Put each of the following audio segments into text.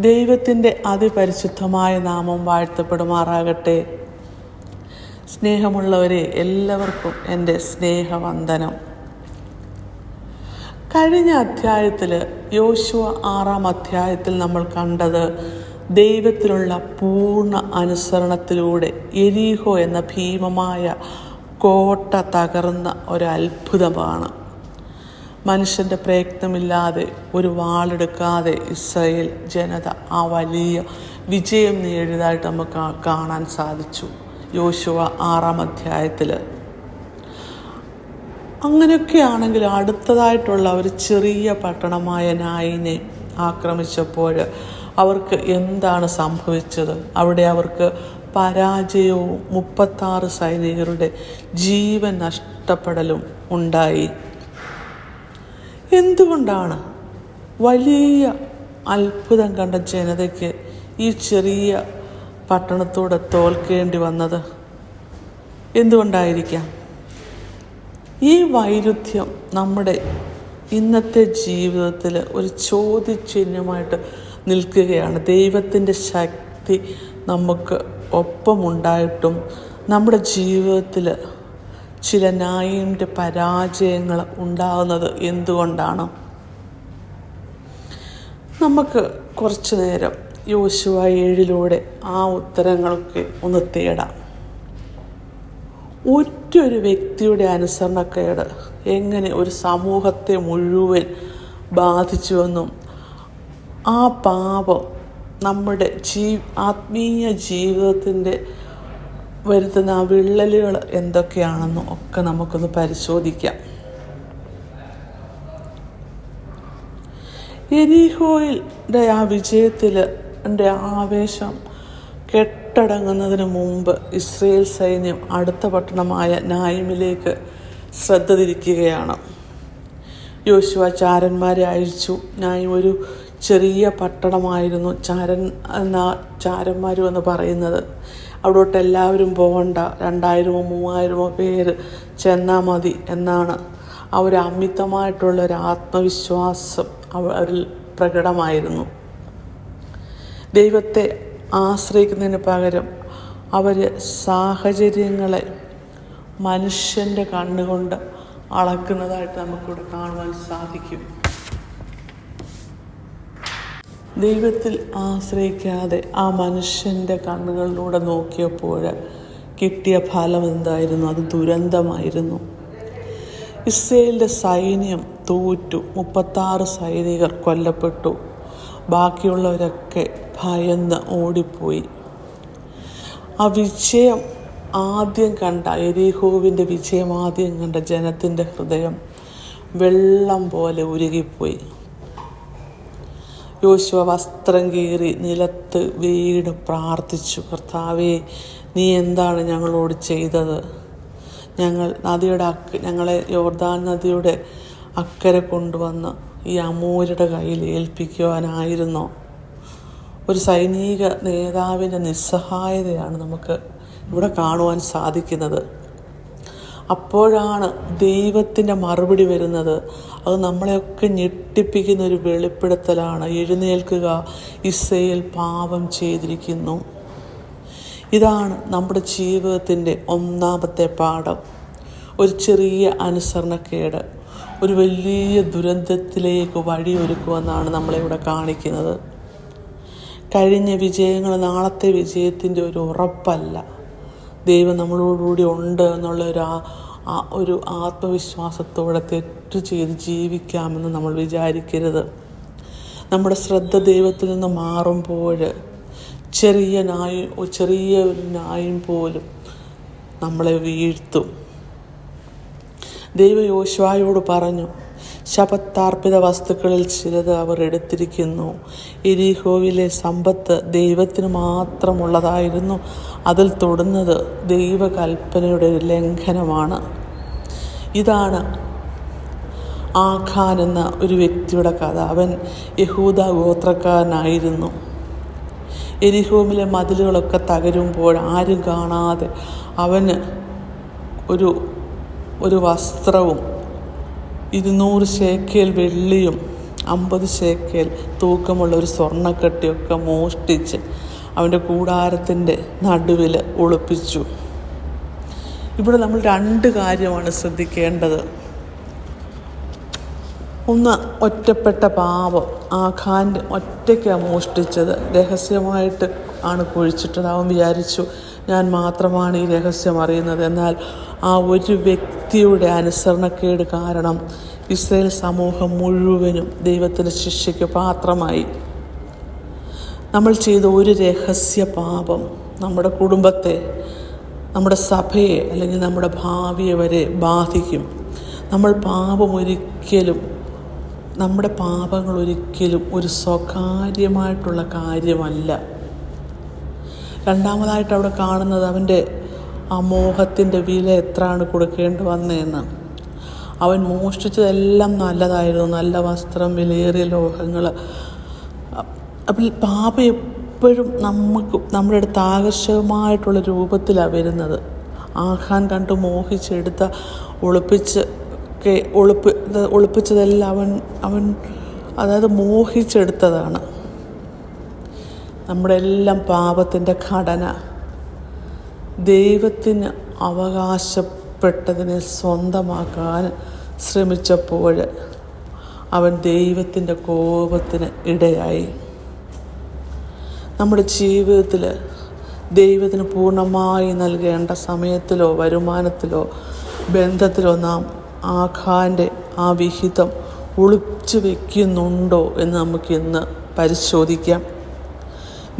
ദൈവത്തിന്റെ അതിപരിശുദ്ധമായ നാമം വാഴ്ത്തപ്പെടുമാറാകട്ടെ. സ്നേഹമുള്ളവരെ എല്ലാവർക്കും എന്റെ സ്നേഹവന്ദനം. കഴിഞ്ഞ അധ്യായത്തിൽ യോശുവ ആറാം അധ്യായത്തിൽ നമ്മൾ കണ്ടത് ദൈവത്തിലുള്ള പൂർണ അനുസരണത്തിലൂടെ എരീഹോ എന്ന ഭീമമായ കോട്ട തകർന്ന ഒരു അത്ഭുതമാണ് മനുഷ്യന്റെ പ്രയത്നമില്ലാതെ ഒരു വാളെടുക്കാതെ ഇസ്രയേൽ ജനത ആ വലിയ വിജയം നേടിയതായിട്ട് നമുക്ക് കാണാൻ സാധിച്ചു. യോശുവ ആറാം അധ്യായത്തിൽ അങ്ങനെയൊക്കെയാണെങ്കിൽ അടുത്തതായിട്ടുള്ള ഒരു ചെറിയ പട്ടണമായ നായിനെ ആക്രമിച്ചപ്പോൾ അവർക്ക് എന്താണ് സംഭവിച്ചത്? അവിടെ അവർക്ക് പരാജയവും മുപ്പത്താറ് സൈനികരുടെ ജീവൻ നഷ്ടപ്പെടലും ഉണ്ടായി. എന്തുകൊണ്ടാണ് വലിയ അത്ഭുതം കണ്ട ജനതയ്ക്ക് ഈ ചെറിയ പട്ടണത്തോടെ തോൽക്കേണ്ടി വന്നത്? എന്തുകൊണ്ടായിരിക്കാം? ഈ വൈരുദ്ധ്യം നമ്മുടെ ഇന്നത്തെ ജീവിതത്തിൽ ഒരു ചോദ്യചിഹ്നമായിട്ട് നിൽക്കുകയാണ്. ദൈവത്തിന്റെ ശക്തി നമുക്ക് ഒപ്പമുണ്ടായിട്ടും നമ്മുടെ ജീവിതത്തിൽ ചില നായിന്റെ പരാജയങ്ങൾ ഉണ്ടാകുന്നത് എന്തുകൊണ്ടാണ്? നമുക്ക് കുറച്ചു നേരം യോശുവ ഏഴിലൂടെ ആ ഉത്തരങ്ങളൊക്കെ ഒന്ന് തേടാം. ഒറ്റൊരു വ്യക്തിയുടെ അനുസരണക്കേട് എങ്ങനെ ഒരു സമൂഹത്തെ മുഴുവൻ ബാധിച്ചുവെന്നും ആ പാപം നമ്മുടെ ജീ ആത്മീയ ജീവിതത്തിന്റെ വരുത്തുന്ന ആ വിള്ളലുകൾ എന്തൊക്കെയാണെന്നും ഒക്കെ നമുക്കൊന്ന് പരിശോധിക്കാം. എരിഹോയിൽ ആ വിജയത്തിൽ എന്റെ ആവേശം കെട്ടടങ്ങുന്നതിന് മുമ്പ് ഇസ്രയേൽ സൈന്യം അടുത്ത പട്ടണമായ നായിമിലേക്ക് ശ്രദ്ധ തിരിക്കുകയാണ്. യോശുവ ചാരന്മാരെ അയച്ചു. നായിം ഒരു ചെറിയ പട്ടണമായിരുന്നു ചാരൻ എന്ന ചാരന്മാരും എന്ന് പറയുന്നത്. അവിടോട്ട് എല്ലാവരും പോകണ്ട രണ്ടായിരമോ മൂവായിരമോ പേര് ചെന്നാൽ മതി എന്നാണ് ആ ഒരു അമിതമായിട്ടുള്ള ഒരു ആത്മവിശ്വാസം അവ- അവരിൽ പ്രകടമായിരുന്നു. ദൈവത്തെ ആശ്രയിക്കുന്നതിന് പകരം അവർ സാഹചര്യങ്ങളെ മനുഷ്യന്റെ കണ്ണുകൊണ്ട് അളക്കുന്നതായിട്ട് നമുക്കിവിടെ കാണുവാൻ സാധിക്കും. ദൈവത്തിൽ ആശ്രയിക്കാതെ ആ മനുഷ്യന്റെ കണ്ണുകളിലൂടെ നോക്കിയപ്പോൾ കിട്ടിയ ഫലം എന്തായിരുന്നു? അത് ദുരന്തമായിരുന്നു. ഇസ്രയേലിന്റെ സൈന്യം തോറ്റു. മുപ്പത്താറ് സൈനികർ കൊല്ലപ്പെട്ടു. ബാക്കിയുള്ളവരൊക്കെ ഭയന്ന് ഓടിപ്പോയി. ആ വിജയം ആദ്യം കണ്ട എരിഹോവിന്റെ വിജയം ആദ്യം കണ്ട ജനത്തിന്റെ ഹൃദയം വെള്ളം പോലെ ഉരുകിപ്പോയി. യോശുവ വസ്ത്രം കീറി നിലത്ത് വീണ് പ്രാർത്ഥിച്ചു കർത്താവേ നീ എന്താണ് ഞങ്ങളോട് ചെയ്തത്? ഞങ്ങൾ നദിയുടെ അക്ക ഞങ്ങളെ യോർദാൻ നദിയുടെ അക്കരെ കൊണ്ടുവന്ന് ഈ അമൂരുടെ കയ്യിൽ ഏൽപ്പിക്കുവാനായിരുന്നോ. ഒരു സൈനിക നേതാവിന്റെ നിസ്സഹായതയാണ് നമുക്ക് ഇവിടെ കാണുവാൻ സാധിക്കുന്നത്. അപ്പോഴാണ് ദൈവത്തിന്റെ മറുപടി വരുന്നത്. അത് നമ്മളെയൊക്കെ ഞെട്ടിപ്പിക്കുന്ന ഒരു വെളിപ്പെടുത്തലാണ്. എഴുന്നേൽക്കുക. ഇസ്രയേൽ പാപം ചെയ്തിരിക്കുന്നു. ഇതാണ് നമ്മുടെ ജീവിതത്തിന്റെ ഒന്നാമത്തെ പാഠം. ഒരു ചെറിയ അനുസരണക്കേട്. ഒരു വലിയ ദുരന്തത്തിലേക്ക് വഴിയൊരുക്കുമെന്നാണ് നമ്മളിവിടെ കാണിക്കുന്നത്. കഴിഞ്ഞ വിജയങ്ങൾ നാളത്തെ വിജയത്തിന്റെ ഒരു ഉറപ്പല്ല. ദൈവം നമ്മളോടുകൂടി ഉണ്ട് എന്നുള്ള ഒരു ഒരു ആത്മവിശ്വാസത്തോടെ തെറ്റ് ചെയ്ത് ജീവിക്കാമെന്ന് നമ്മൾ വിചാരിക്കരുത്. നമ്മുടെ ശ്രദ്ധ ദൈവത്തിൽ നിന്ന് മാറുമ്പോൾ ചെറിയ നായ ചെറിയ ഒരു നായും പോലും നമ്മളെ വീഴ്ത്തും. ദൈവ യോശുവായോട് പറഞ്ഞു ശപത്താർപ്പിത വസ്തുക്കളിൽ ചിലത് അവർ എടുത്തിരിക്കുന്നു. എരിഹോവിലെ സമ്പത്ത് ദൈവത്തിന് മാത്രമുള്ളതായിരുന്നു. അതിൽ തൊടുന്നത് ദൈവകൽപ്പനയുടെ ഒരു ലംഘനമാണ്. ഇതാണ് ആഖാൻ എന്ന ഒരു വ്യക്തിയുടെ കഥ. അവൻ യഹൂദ ഗോത്രക്കാരനായിരുന്നു. എരിഹോമിലെ മതിലുകളൊക്കെ തകരുമ്പോൾ ആരും കാണാതെ അവന് ഒരു ഒരു വസ്ത്രവും ഇരുന്നൂറ് ശേക്കേൽ വെള്ളിയും അമ്പത് ശേക്കേൽ തൂക്കമുള്ള ഒരു സ്വർണക്കട്ടിയൊക്കെ മോഷ്ടിച്ച് അവന്റെ കൂടാരത്തിന്റെ നടുവിൽ ഒളിപ്പിച്ചു. ഇവിടെ നമ്മൾ രണ്ട് കാര്യമാണ് ശ്രദ്ധിക്കേണ്ടത്. ഒന്ന് ഒറ്റപ്പെട്ട പാപം. ആഖാന്റെ ഒറ്റയ്ക്കാണ് മോഷ്ടിച്ചത്. രഹസ്യമായിട്ട് ആണ് കുഴിച്ചിട്ടത്. അവൻ വിചാരിച്ചു ഞാൻ മാത്രമാണ് ഈ രഹസ്യം അറിയുന്നത്. എന്നാൽ ആ ഒരു വ്യക്തിയുടെ അനുസരണക്കേട് കാരണം ഇസ്രയേൽ സമൂഹം മുഴുവനും ദൈവത്തിന്റെ ശിക്ഷയ്ക്ക് പാത്രമായി. നമ്മൾ ചെയ്ത ഒരു രഹസ്യ പാപം നമ്മുടെ കുടുംബത്തെ നമ്മുടെ സഭയെ അല്ലെങ്കിൽ നമ്മുടെ ഭാവിയെ വരെ ബാധിക്കും. നമ്മൾ പാപം ഒരിക്കലും നമ്മുടെ പാപങ്ങൾ ഒരിക്കലും ഒരു സ്വകാര്യമായിട്ടുള്ള കാര്യമല്ല. രണ്ടാമതായിട്ട് അവിടെ കാണുന്നത് അവന്റെ ആ മോഹത്തിന്റെ വില എത്രയാണ് കൊടുക്കേണ്ടി വന്നതെന്ന് അവൻ മോഷ്ടിച്ചതെല്ലാം നല്ലതായിരുന്നു. നല്ല വസ്ത്രം വിലയേറിയ ലോഹങ്ങൾ. അപ്പോൾ പാപം എപ്പോഴും നമുക്ക് നമ്മുടെ അടുത്ത് ആകർഷകമായിട്ടുള്ള രൂപത്തിലാണ് വരുന്നത്. ആഹാൻ കണ്ട് മോഹിച്ചെടുത്ത ഒളിപ്പിച്ച് ഒളിപ്പ് ഒളിപ്പിച്ചതെല്ലാം അവൻ അവൻ അതായത് മോഹിച്ചെടുത്തതാണ്. നമ്മുടെ എല്ലാം പാപത്തിന്റെ ഘടന. ദൈവത്തിന് അവകാശപ്പെട്ടതിനെ സ്വന്തമാക്കാൻ ശ്രമിച്ചപ്പോൾ അവൻ ദൈവത്തിന്റെ കോപത്തിന് ഇടയായി. നമ്മുടെ ജീവിതത്തിൽ ദൈവത്തിന് പൂർണമായി നൽകേണ്ട സമയത്തിലോ വരുമാനത്തിലോ ബന്ധത്തിലോ നാം ആഖാന്റെ ആ വിഹിതം ഒളിച്ചു വയ്ക്കുന്നുണ്ടോ എന്ന് നമുക്കിന്ന് പരിശോധിക്കാം.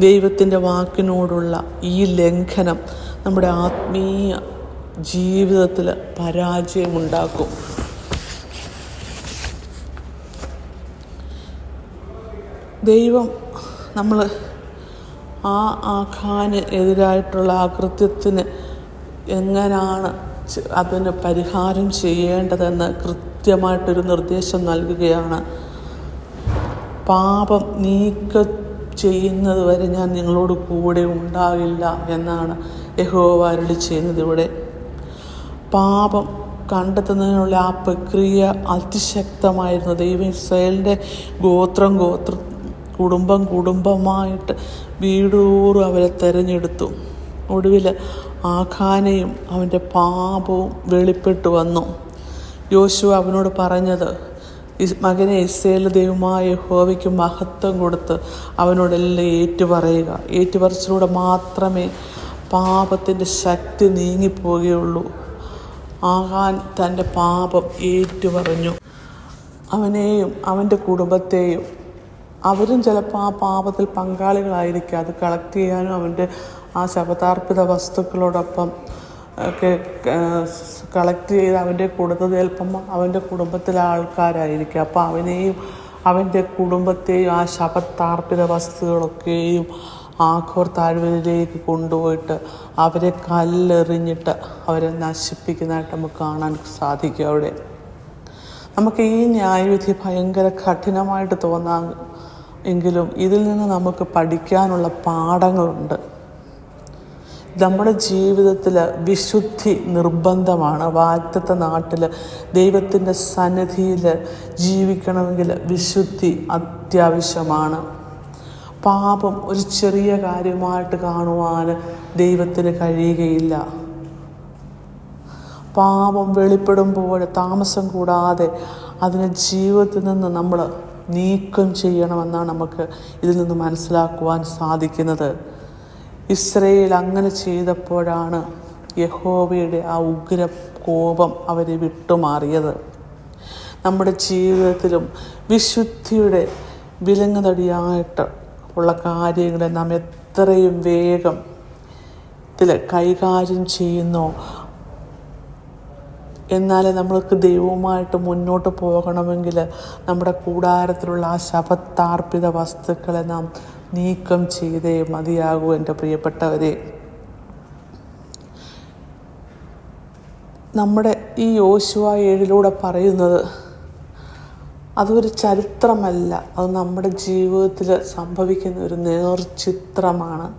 ദൈവത്തിന്റെ വാക്കിനോടുള്ള ഈ ലംഘനം നമ്മുടെ ആത്മീയ ജീവിതത്തിൽ പരാജയമുണ്ടാക്കും. ദൈവം നമ്മൾ ആ ആഖാന് എതിരായിട്ടുള്ള ആ കൃത്യത്തിന് എങ്ങനെയാണ് അതിന് പരിഹാരം ചെയ്യേണ്ടതെന്ന് കൃത്യമായിട്ടൊരു നിർദ്ദേശം നൽകുകയാണ്. പാപം നീക്ക ചെയ്യുന്നത് വരെ ഞാൻ നിങ്ങളോട് കൂടെ ഉണ്ടാകില്ല എന്നാണ് യഹോവ ചെയ്യുന്നത് ഇവിടെ. പാപം കണ്ടെത്തുന്നതിനുള്ള ആ പ്രക്രിയ അതിശക്തമായിരുന്നു. ദൈവം ഇസ്രയേലിന്റെ ഗോത്രം ഗോത്ര കുടുംബം കുടുംബമായിട്ട് വീടൂറും അവരെ തിരഞ്ഞെടുത്തു. ഒടുവിൽ ആഖാനയും അവന്റെ പാപവും വെളിപ്പെട്ടു വന്നു. യോശു അവനോട് പറഞ്ഞത് മകനെ ഇസ്രയേൽ ദൈവമായ യഹോവയ്ക്ക് മഹത്വം കൊടുത്ത് അവനോടെല്ലാം ഏറ്റുപറയുക. ഏറ്റുപറച്ചിലൂടെ മാത്രമേ പാപത്തിന്റെ ശക്തി നീങ്ങിപ്പോവുകയുള്ളൂ. ആകാൻ തന്റെ പാപം ഏറ്റുപറഞ്ഞു. അവനെയും അവന്റെ കുടുംബത്തെയും അവരും ചിലപ്പോൾ ആ പാപത്തിൽ പങ്കാളികളായിരിക്കും. അത് കളക്ട് ചെയ്യാനും അവന്റെ ആ ശപഥാർപ്പിത വസ്തുക്കളോടൊപ്പം ഒക്കെ കളക്ട് ചെയ്ത് അവന്റെ കൊടുത്തത് ചിലപ്പം അവന്റെ കുടുംബത്തിലെ ആൾക്കാരായിരിക്കും. അപ്പോൾ അവനെയും അവന്റെ കുടുംബത്തെയും ആ ശപത്താർപ്പിത വസ്തുക്കളൊക്കെയും ആഘോർ താഴ്വരയിലേക്ക് കൊണ്ടുപോയിട്ട് അവരെ കല്ലെറിഞ്ഞിട്ട് അവരെ നശിപ്പിക്കുന്നതായിട്ട് നമുക്ക് കാണാൻ സാധിക്കും അവിടെ. നമുക്ക് ഈ ന്യായവിധി ഭയങ്കര കഠിനമായിട്ട് തോന്നാം എങ്കിലും ഇതിൽ നിന്ന് നമുക്ക് പഠിക്കാനുള്ള പാഠങ്ങളുണ്ട്. നമ്മുടെ ജീവിതത്തിൽ വിശുദ്ധി നിർബന്ധമാണ്. വാറ്റത്തെ നാട്ടിൽ ദൈവത്തിന്റെ സന്നിധിയിൽ ജീവിക്കണമെങ്കിൽ വിശുദ്ധി അത്യാവശ്യമാണ്. പാപം ഒരു ചെറിയ കാര്യമായിട്ട് കാണുവാൻ ദൈവത്തിന് കഴിയുകയില്ല. പാപം വെളിപ്പെടുമ്പോൾ താമസം കൂടാതെ അതിനെ ജീവിതത്തിൽ നിന്ന് നമ്മൾ നീക്കം ചെയ്യണമെന്നാണ് നമുക്ക് ഇതിൽ നിന്ന് മനസ്സിലാക്കുവാൻ സാധിക്കുന്നത്. ഇസ്രയേൽ അങ്ങനെ ചെയ്തപ്പോഴാണ് യഹോവയുടെ ആ ഉഗ്ര കോപം അവരെ വിട്ടുമാറിയത്. നമ്മുടെ ജീവിതത്തിലും വിശുദ്ധിയുടെ വിലങ്ങുതടിയായിട്ട് ഉള്ള കാര്യങ്ങളെ നാം എത്രയും വേഗം ത്തിൽ കൈകാര്യം ചെയ്യുന്നു. എന്നാലേ നമ്മൾക്ക് ദൈവവുമായിട്ട് മുന്നോട്ട് പോകണമെങ്കിൽ നമ്മുടെ കൂടാരത്തിലുള്ള ആ ശപത്താർപ്പിത വസ്തുക്കളെ നാം നീക്കം ചെയ്തേ മതിയാകൂ എന്റെ പ്രിയപ്പെട്ടവരെ. നമ്മുടെ ഈ യോശുവ ഏഴിലൂടെ പറയുന്നത് അതൊരു ചരിത്രമല്ല. അത് നമ്മുടെ ജീവിതത്തിൽ സംഭവിക്കുന്ന ഒരു നേർചിത്രമാണ്.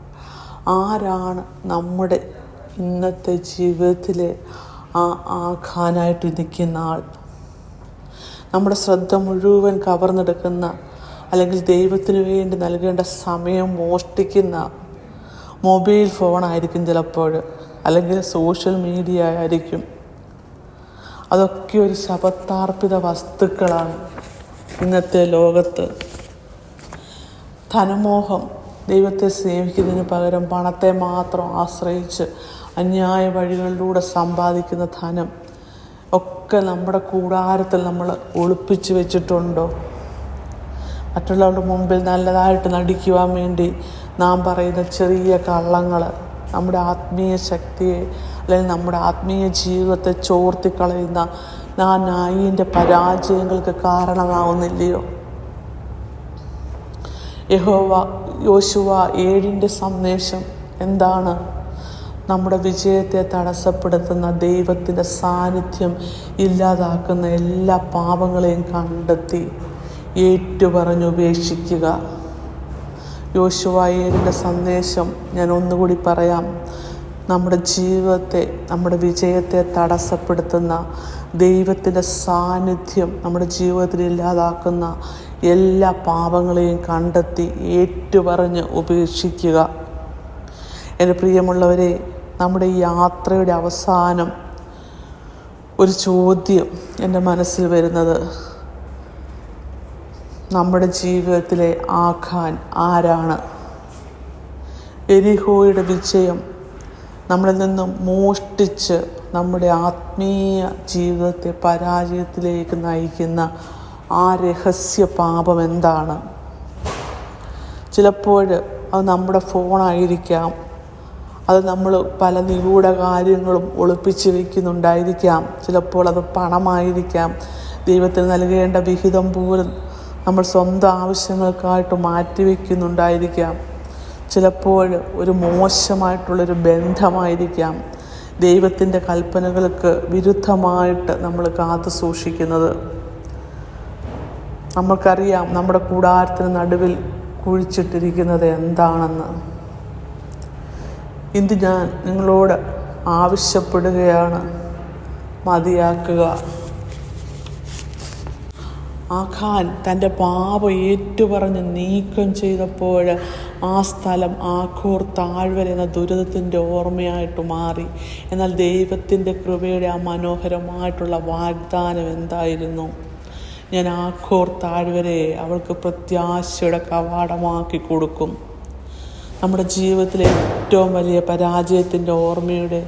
ആരാണ് നമ്മുടെ ഇന്നത്തെ ജീവിതത്തിലെ ആ ആഖാനായിട്ട് നിൽക്കുന്ന ആൾ? നമ്മുടെ ശ്രദ്ധ മുഴുവൻ കവർന്നെടുക്കുന്ന അല്ലെങ്കിൽ ദൈവത്തിന് വേണ്ടി നൽകേണ്ട സമയം മോഷ്ടിക്കുന്ന മൊബൈൽ ഫോണായിരിക്കും ചിലപ്പോൾ അല്ലെങ്കിൽ സോഷ്യൽ മീഡിയ ആയിരിക്കും. അതൊക്കെ ഒരു ശപത്താർപ്പിത വസ്തുക്കളാണ് ഇന്നത്തെ ലോകത്ത്. ധനമോഹം ദൈവത്തെ സ്നേഹിക്കുന്നതിന് പകരം പണത്തെ മാത്രം ആശ്രയിച്ച് അന്യായ വഴികളിലൂടെ സമ്പാദിക്കുന്ന ധനം ഒക്കെ നമ്മുടെ കൂടാരത്തിൽ നമ്മൾ ഒളിപ്പിച്ച് വെച്ചിട്ടുണ്ടോ? മറ്റുള്ളവരുടെ മുമ്പിൽ നല്ലതായിട്ട് നടിക്കുവാൻ വേണ്ടി നാം പറയുന്ന ചെറിയ കള്ളങ്ങൾ നമ്മുടെ ആത്മീയ ശക്തിയെ അല്ലെങ്കിൽ നമ്മുടെ ആത്മീയ ജീവിതത്തെ ചോർത്തിക്കളയുന്ന ആ നായിന്റെ പരാജയങ്ങൾക്ക് കാരണമാവുന്നില്ലയോ? യഹോവ യോശുവ ഏഴിന്റെ സന്ദേശം എന്താണ്? നമ്മുടെ വിജയത്തെ തടസ്സപ്പെടുത്തുന്ന ദൈവത്തിന്റെ സാന്നിധ്യം ഇല്ലാതാക്കുന്ന എല്ലാ പാപങ്ങളെയും കണ്ടെത്തി. ഏറ്റുപറഞ്ഞുപേക്ഷിക്കുക. യോശുവായേലിന്റെ സന്ദേശം ഞാൻ ഒന്നുകൂടി പറയാം. നമ്മുടെ ജീവിതത്തെ നമ്മുടെ വിജയത്തെ തടസ്സപ്പെടുത്തുന്ന ദൈവത്തിന്റെ സാന്നിധ്യം നമ്മുടെ ജീവിതത്തിൽ ഇല്ലാതാക്കുന്ന എല്ലാ പാപങ്ങളെയും കണ്ടെത്തി ഏറ്റുപറഞ്ഞ് ഉപേക്ഷിക്കുക. എന്റെ പ്രിയമുള്ളവരെ നമ്മുടെ ഈ യാത്രയുടെ അവസാനം ഒരു ചോദ്യം എന്റെ മനസ്സിൽ വരുന്നത് നമ്മുടെ ജീവിതത്തിലെ ആഖാൻ ആരാണ്? എരിഹോയുടെ വിജയം നമ്മളിൽ നിന്നും മോഷ്ടിച്ച് നമ്മുടെ ആത്മീയ ജീവിതത്തെ പരാജയത്തിലേക്ക് നയിക്കുന്ന ആ രഹസ്യ പാപം എന്താണ്? ചിലപ്പോൾ അത് നമ്മുടെ ഫോണായിരിക്കാം. അത് നമ്മൾ പല നിഗൂഢ കാര്യങ്ങളും ഒളിപ്പിച്ച് വയ്ക്കുന്നുണ്ടായിരിക്കാം ചിലപ്പോൾ അത് പണമായിരിക്കാം. ദൈവത്തിന് നൽകേണ്ട വിഹിതം പോലും നമ്മൾ സ്വന്തം ആവശ്യങ്ങൾക്കായിട്ട് മാറ്റിവെക്കുന്നുണ്ടായിരിക്കാം ചിലപ്പോൾ ഒരു മോശമായിട്ടുള്ളൊരു ബന്ധമായിരിക്കാം. ദൈവത്തിന്റെ കൽപ്പനകൾക്ക് വിരുദ്ധമായിട്ട് നമ്മൾ കാത്തു സൂക്ഷിക്കുന്നത്. നമ്മൾക്കറിയാം നമ്മുടെ കൂടാരത്തിന് നടുവിൽ കുഴിച്ചിട്ടിരിക്കുന്നത് എന്താണെന്ന്. ഇന്ന് ഞാൻ നിങ്ങളോട് ആവശ്യപ്പെടുകയാണ്. മതിയാക്കുക. ആഖാൻ തന്റെ പാപം ഏറ്റുപറഞ്ഞ് നീക്കം ചെയ്തപ്പോൾ ആ സ്ഥലം ആഘോർ താഴ്വര എന്ന ദുരിതത്തിന്റെ ഓർമ്മയായിട്ട് മാറി. എന്നാൽ ദൈവത്തിന്റെ കൃപയുടെ ആ മനോഹരമായിട്ടുള്ള വാഗ്ദാനം എന്തായിരുന്നു? ഞാൻ ആഖോർ താഴ്വരയെ അവൾക്ക് പ്രത്യാശയുടെ കവാടമാക്കി കൊടുക്കും. നമ്മുടെ ജീവിതത്തിലെ ഏറ്റവും വലിയ പരാജയത്തിന്റെ ഓർമ്മയുടെ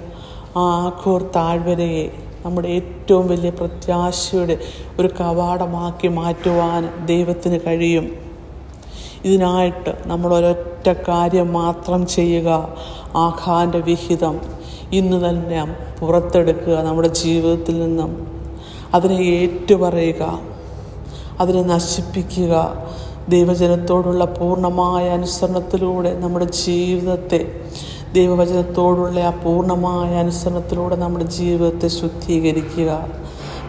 ആ ആഖോർ താഴ്വരയെ നമ്മുടെ ഏറ്റവും വലിയ പ്രത്യാശയുടെ ഒരു കവാടമാക്കി മാറ്റുവാൻ ദൈവത്തിന് കഴിയും. ഇതിനായിട്ട് നമ്മൾ ഒരൊറ്റ കാര്യം മാത്രം ചെയ്യുക. ആഖാന്റെ വിഹിതം. ഇന്ന് തന്നെ പുറത്തെടുക്കുക നമ്മുടെ ജീവിതത്തിൽ നിന്നും. അതിനെ ഏറ്റുപറയുക. അതിനെ നശിപ്പിക്കുക. ദൈവജനത്തോടുള്ള പൂർണമായ അനുസരണത്തിലൂടെ നമ്മുടെ ജീവിതത്തെ ദൈവവചനത്തോടുള്ള ആ പൂർണമായ അനുസരണത്തിലൂടെ നമ്മുടെ ജീവിതത്തെ ശുദ്ധീകരിക്കുക.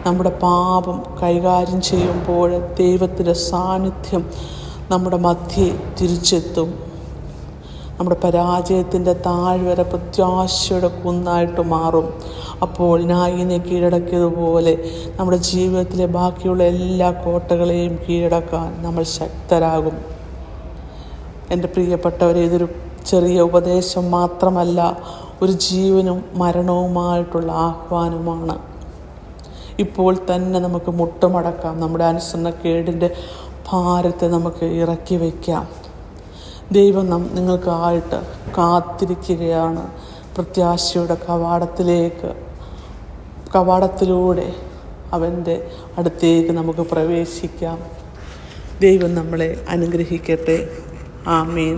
നമ്മുടെ പാപം കൈകാര്യം ചെയ്യുമ്പോൾ ദൈവത്തിന്റെ സാന്നിധ്യം നമ്മുടെ മധ്യേ തിരിച്ചെത്തും. നമ്മുടെ പരാജയത്തിന്റെ താഴ്വര പ്രത്യാശയുടെ കുന്നായിട്ട് മാറും. അപ്പോൾ നായിനെ കീഴടക്കിയതുപോലെ നമ്മുടെ ജീവിതത്തിലെ ബാക്കിയുള്ള എല്ലാ കോട്ടകളെയും കീഴടക്കാൻ നമ്മൾ ശക്തരാകും. എന്റെ പ്രിയപ്പെട്ടവരെ ഇതൊരു ചെറിയ ഉപദേശം മാത്രമല്ല ഒരു ജീവനും മരണവുമായിട്ടുള്ള ആഹ്വാനമാണ് ഇപ്പോൾ തന്നെ നമുക്ക് മുട്ടുമടക്കാം. നമ്മുടെ അനുസരണക്കേടിന്റെ ഭാരത്തെ നമുക്ക് ഇറക്കി വയ്ക്കാം. ദൈവം നം നിങ്ങൾക്കായിട്ട് കാത്തിരിക്കുകയാണ്. പ്രത്യാശയുടെ കവാടത്തിലേക്ക് കവാടത്തിലൂടെ അവന്റെ അടുത്തേക്ക് നമുക്ക് പ്രവേശിക്കാം. ദൈവം നമ്മളെ അനുഗ്രഹിക്കട്ടെ. ആമീൻ.